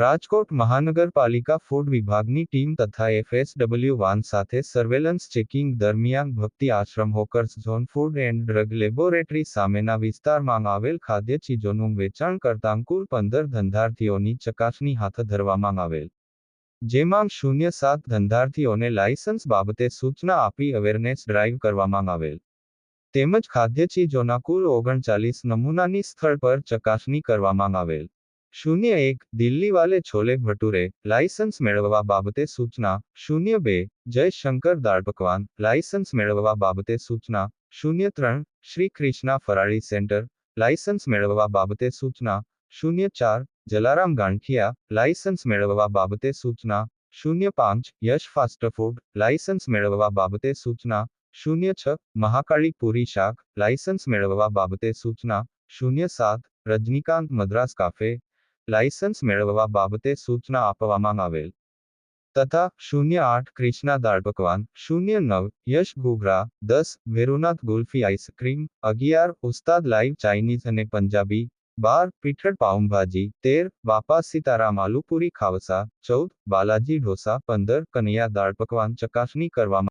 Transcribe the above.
राजकोट महानगरपालिका फूड विभाग ની ટીમ તથા एफएसडब्ल्यू1 વાન સાથે સર્વેલન્સ ચેકિંગ દરમિયાન Bhakti Ashram hawkers zone 4 food and drug laboratory સામેના વિસ્તારમાં આવેલ ખાદ્ય ચીજોનો વેચાણ કરતા કુલ 15 ધંધાર્થીઓની ચકાસણી હાથ ધરવામાં આવેલ જેમાં 07 ધંધાર્થીઓને લાયસન્સ બાબતે સૂચના આપી અવેરનેસ ડ્રાઇવ કરવામાં આવેલ તેમજ ખાદ્ય ચીજોના કુલ 39 નમૂનાની સ્તર પર ચકાસણી કરવામાં આવેલ શૂન્ય એક દિલ્હીવાલે છોલે ભટુરે લાયસન્સ મેળવવા બાબતે સૂચના શૂન્ય બે જયશંકર દાળપકવાન લાયસન્સ મેળવવા બાબતે સૂચના શૂન્ય ત્રણ શ્રી ક્રિષ્ના ફરાળી સેન્ટર લાયસન્સ મેળવવા બાબતે સૂચના શૂન્ય ચાર જલારામ ગાંઠિયા લાયસન્સ મેળવવા બાબતે સૂચના શૂન્ય પાંચ યશ ફાસ્ટ ફૂડ લાયસન્સ મેળવવા બાબતે સૂચના શૂન્ય છ મહાકાળી પૂરી શાક લાયસન્સ મેળવવા બાબતે સૂચના શૂન્ય સાત રજનીકાંત મદ્રાસ કાફે લાયસન્સ મેળવવા બાબતે સૂચના આપવામાં આવેલ તથા શૂન્ય આઠ ક્રિષ્ના પકવાન શૂન્ય નવ યશ ઘોઘરા દસ વેરુનાથ ગુલ્ફી આઈસક્રીમ અગિયાર ઉસ્તાદ લાઈવ ચાઇનીઝ અને પંજાબી બાર પીઠળ પાઉંભાજી તેર બાપા સીતારામ આલુપુરી ખાવસા ચૌદ બાલાજી ઢોસા પંદર કનૈયા દાળ પકવાન ચકાસણી કરવામાં